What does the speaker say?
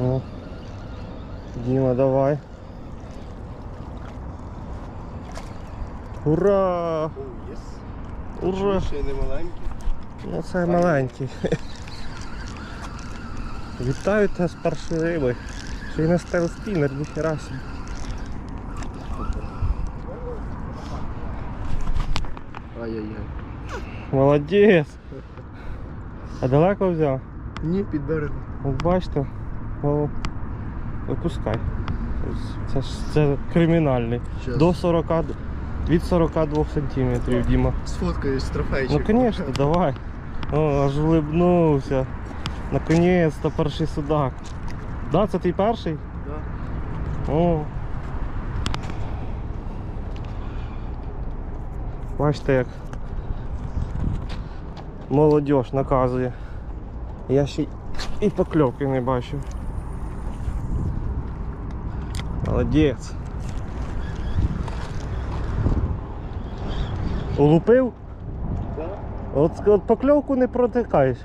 О. Діма, давай. Ура! Ура! Ще не маленький. Ну це маленький. Вітаю тебе з першої риби. Ще й на стейл-спінер, ніхера собі. Ай-яй-яй. Молодець! А далеко взяв? Ні, під берегом. От бачите, о, випускай. Це ж це кримінальний. Щас. До 40, від 42 сантиметрів, Діма. Сфоткаюсь з Ну конечно, давай. О, аж влибнувся. Наконець-то перший судак. Да, це твій перший? Да. О. Бачите як молодь наказує. Я ще і покльовки не бачив. Молодець. Улупив? Да. От, от покльовку не протикаєш.